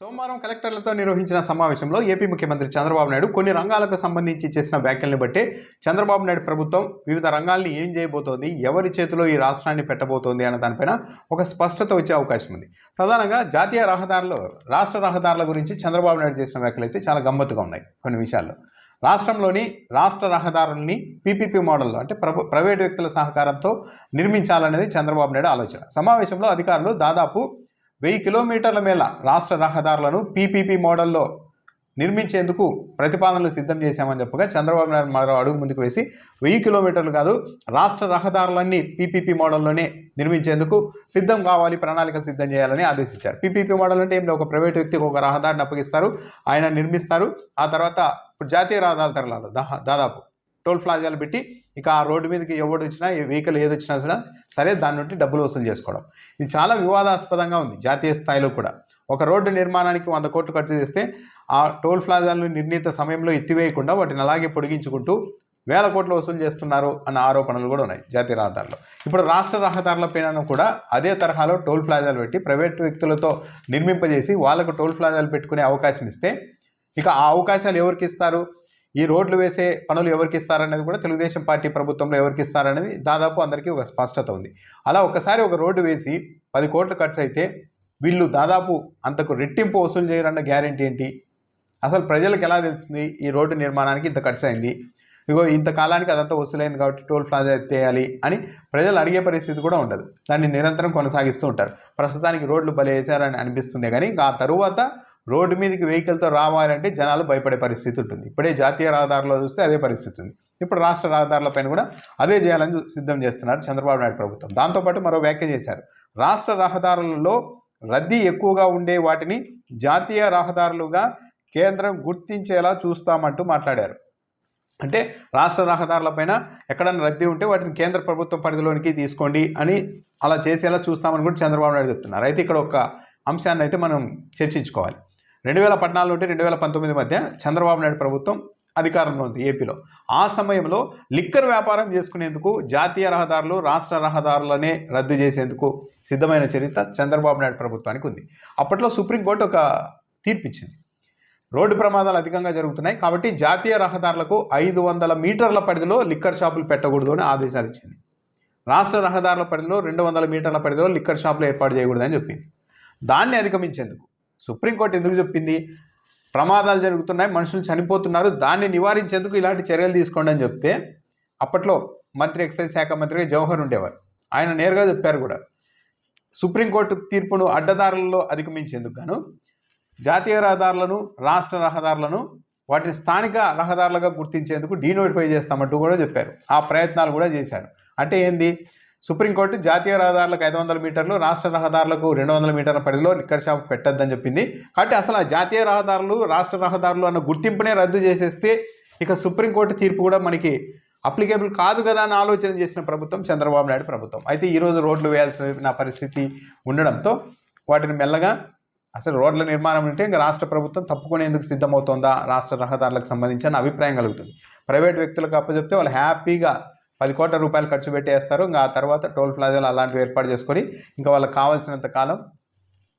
సోమవారం కలెక్టర్లతో నిర్వహించిన సమావేశంలో ఏపీ ముఖ్యమంత్రి చంద్రబాబు నాయుడు కొన్ని రంగాలకు సంబంధించి చేసిన వ్యాఖ్యల్ని బట్టి చంద్రబాబు నాయుడు ప్రభుత్వం వివిధ రంగాల్ని ఏం చేయబోతోంది ఎవరి చేతిలో ఈ రాష్ట్రాన్ని పెట్టబోతోంది అన్న దానిపైన ఒక స్పష్టత వచ్చే అవకాశం ఉంది. ప్రధానంగా జాతీయ రహదారులు రాష్ట్ర రహదారుల గురించి చంద్రబాబు నాయుడు చేసిన వ్యాఖ్యలు అయితే చాలా గమ్మత్తుగా ఉన్నాయి కొన్ని విషయాల్లో. రాష్ట్రంలోని రాష్ట్ర రహదారుల్ని పీపీపీ మోడల్లో అంటే ప్రభు ప్రైవేటు వ్యక్తుల సహకారంతో నిర్మించాలనేది చంద్రబాబు నాయుడు ఆలోచన. సమావేశంలో అధికారులు దాదాపు వెయ్యి కిలోమీటర్ల మేళ రాష్ట్ర రహదారులను పీపీపీ మోడల్లో నిర్మించేందుకు ప్రతిపాదనలు సిద్ధం చేశామని చెప్పగా చంద్రబాబు నాయుడు మరో అడుగు ముందుకు వేసి వెయ్యి కిలోమీటర్లు కాదు రాష్ట్ర రహదారులన్నీ పీపీపీ మోడల్లోనే నిర్మించేందుకు సిద్ధం కావాలి ప్రణాళికలు సిద్ధం చేయాలని ఆదేశించారు. పీపీపీ మోడల్ అంటే ఏం ఒక ప్రైవేట్ వ్యక్తికి ఒక రహదారిని అప్పగిస్తారు ఆయన నిర్మిస్తారు ఆ తర్వాత ఇప్పుడు జాతీయ రహదారుల తరలాలు దా- దాదాపు టోల్ ప్లాజాలు పెట్టి ఇక ఆ రోడ్డు మీదకి ఎవడు వచ్చినా ఏ వెహికల్ ఏది వచ్చినా కూడా సరే దాని నుండి డబ్బులు వసూలు చేసుకోవడం. ఇది చాలా వివాదాస్పదంగా ఉంది జాతీయ స్థాయిలో కూడా. ఒక రోడ్డు నిర్మాణానికి వంద కోట్లు ఖర్చు చేస్తే ఆ టోల్ ప్లాజాలను నిర్ణీత సమయంలో ఎత్తివేయకుండా వాటిని అలాగే పొడిగించుకుంటూ వేల కోట్లు వసూలు చేస్తున్నారు అన్న ఆరోపణలు కూడా ఉన్నాయి జాతీయ రహదారులు. ఇప్పుడు రాష్ట్ర రహదారులపైన కూడా అదే తరహాలో టోల్ ప్లాజాలు పెట్టి ప్రైవేట్ వ్యక్తులతో నిర్మింపజేసి వాళ్ళకు టోల్ ప్లాజాలు పెట్టుకునే అవకాశం ఇస్తే ఇక ఆ అవకాశాలు ఎవరికి ఇస్తారు? ఈ రోడ్లు వేసే పనులు ఎవరికి ఇస్తారనేది కూడా తెలుగుదేశం పార్టీ ప్రభుత్వంలో ఎవరికి ఇస్తారనేది దాదాపు అందరికీ ఒక స్పష్టత ఉంది. అలా ఒకసారి ఒక రోడ్డు వేసి పది కోట్లు ఖర్చు అయితే వీళ్ళు దాదాపు అంతకు రెట్టింపు వసూలు చేయరన్న గ్యారెంటీ ఏంటి? అసలు ప్రజలకు ఎలా తెలుస్తుంది ఈ రోడ్డు నిర్మాణానికి ఇంత ఖర్చు అయింది ఇగో ఇంత కాలానికి అదంతా వసూలైంది కాబట్టి టోల్ ప్లాజా ఎత్తేయాలి అని ప్రజలు అడిగే పరిస్థితి కూడా ఉండదు. దాన్ని నిరంతరం కొనసాగిస్తూ ఉంటారు. ప్రస్తుతానికి రోడ్లు బలి వేశారని అనిపిస్తుంది కానీ ఆ తరువాత రోడ్డు మీదకి వెహికల్తో రావాలంటే జనాలు భయపడే పరిస్థితి ఉంటుంది. ఇప్పుడే జాతీయ రహదారిలో చూస్తే అదే పరిస్థితి ఉంది. ఇప్పుడు రాష్ట్ర రహదారులపైన కూడా అదే చేయాలని సిద్ధం చేస్తున్నారు చంద్రబాబు నాయుడు ప్రభుత్వం. దాంతోపాటు మరో వ్యాఖ్య చేశారు. రాష్ట్ర రహదారులలో రద్దీ ఎక్కువగా ఉండే వాటిని జాతీయ రహదారులుగా కేంద్రం గుర్తించేలా చూస్తామంటూ మాట్లాడారు. అంటే రాష్ట్ర రహదారులపైన ఎక్కడైనా రద్దీ ఉంటే వాటిని కేంద్ర ప్రభుత్వ పరిధిలోనికి తీసుకోండి అని అలా చేసేలా చూస్తామని కూడా చంద్రబాబు నాయుడు చెప్తున్నారు. అయితే ఇక్కడ ఒక అంశాన్ని అయితే మనం చర్చించుకోవాలి. రెండు వేల పద్నాలుగు నుండి రెండు వేల పంతొమ్మిది మధ్య చంద్రబాబు నాయుడు ప్రభుత్వం అధికారంలో ఉంది ఏపీలో. ఆ సమయంలో లిక్కర్ వ్యాపారం చేసుకునేందుకు జాతీయ రహదారులు రాష్ట్ర రహదారులనే రద్దు చేసేందుకు సిద్ధమైన చరిత్ర చంద్రబాబు నాయుడు ప్రభుత్వానికి ఉంది. అప్పట్లో సుప్రీంకోర్టు ఒక తీర్పు ఇచ్చింది రోడ్డు ప్రమాదాలు అధికంగా జరుగుతున్నాయి కాబట్టి జాతీయ రహదారులకు ఐదు వందల మీటర్ల పరిధిలో లిక్కర్ షాపులు పెట్టకూడదు అని ఆదేశాలు ఇచ్చింది. రాష్ట్ర రహదారుల పరిధిలో రెండు వందల మీటర్ల పరిధిలో లిక్కర్ షాపులు ఏర్పాటు చేయకూడదని చెప్పింది. దాన్ని అధిగమించేందుకు సుప్రీంకోర్టు ఎందుకు చెప్పింది? ప్రమాదాలు జరుగుతున్నాయి మనుషులు చనిపోతున్నారు దాన్ని నివారించేందుకు ఇలాంటి చర్యలు తీసుకోండి అని చెప్తే అప్పట్లో మంత్రి ఎక్సైజ్ శాఖ మంత్రిగా జవహర్ ఉండేవారు. ఆయన నేరుగా చెప్పారు కూడా. సుప్రీంకోర్టు తీర్పును అడ్డదారులలో అధిగమించేందుకు గాను జాతీయ రహదారులను రాష్ట్ర రహదారులను వాటిని స్థానిక రహదారులుగా గుర్తించేందుకు డీనోటిఫై చేస్తామంటూ కూడా చెప్పారు. ఆ ప్రయత్నాలు కూడా చేశారు. అంటే ఏంది? సుప్రీంకోర్టు జాతీయ రహదారులకు ఐదు వందల మీటర్లు రాష్ట్ర రహదారులకు రెండు వందల మీటర్ల పరిధిలో లిక్కర్ షాప్ పెట్టొద్దని చెప్పింది. కాబట్టి అసలు ఆ జాతీయ రహదారులు రాష్ట్ర రహదారులు అన్న గుర్తింపునే రద్దు చేసేస్తే ఇక సుప్రీంకోర్టు తీర్పు కూడా మనకి అప్లికేబుల్ కాదు కదా అని ఆలోచన చేసిన ప్రభుత్వం చంద్రబాబు నాయుడు ప్రభుత్వం. అయితే ఈరోజు రోడ్లు వేయాల్సిన పరిస్థితి ఉండడంతో వాటిని మెల్లగా అసలు రోడ్ల నిర్మాణం ఉంటే ఇంకా రాష్ట్ర ప్రభుత్వం తప్పుకునేందుకు సిద్ధమవుతోందా రాష్ట్ర రహదారులకు సంబంధించిన అభిప్రాయం కలుగుతుంది. ప్రైవేట్ వ్యక్తులకు అప్పచెప్తే వాళ్ళు హ్యాపీగా పది కోట్ల రూపాయలు ఖర్చు పెట్టేస్తారు. ఇంకా ఆ తర్వాత టోల్ ప్లాజాలు అలాంటివి ఏర్పాటు చేసుకొని ఇంకా వాళ్ళకి కావాల్సినంత కాలం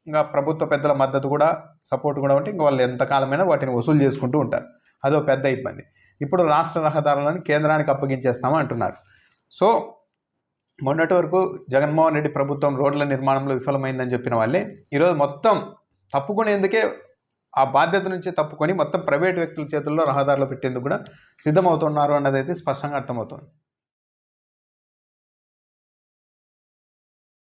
ఇంకా ప్రభుత్వ పెద్దల మద్దతు కూడా సపోర్ట్ కూడా ఉంటే ఇంకా వాళ్ళు ఎంతకాలమైనా వాటిని వసూలు చేసుకుంటూ ఉంటారు. అదో పెద్ద ఇబ్బంది. ఇప్పుడు రాష్ట్ర రహదారులను కేంద్రానికి అప్పగించేస్తాము అంటున్నారు. సో మొన్నటి వరకు జగన్మోహన్ రెడ్డి ప్రభుత్వం రోడ్ల నిర్మాణంలో విఫలమైందని చెప్పిన వాళ్ళే ఈరోజు మొత్తం తప్పుకునేందుకే ఆ బాధ్యత నుంచి తప్పుకొని మొత్తం ప్రైవేట్ వ్యక్తుల చేతుల్లో రహదారులు పెట్టేందుకు కూడా సిద్ధమవుతున్నారు అన్నదైతే స్పష్టంగా అర్థమవుతుంది.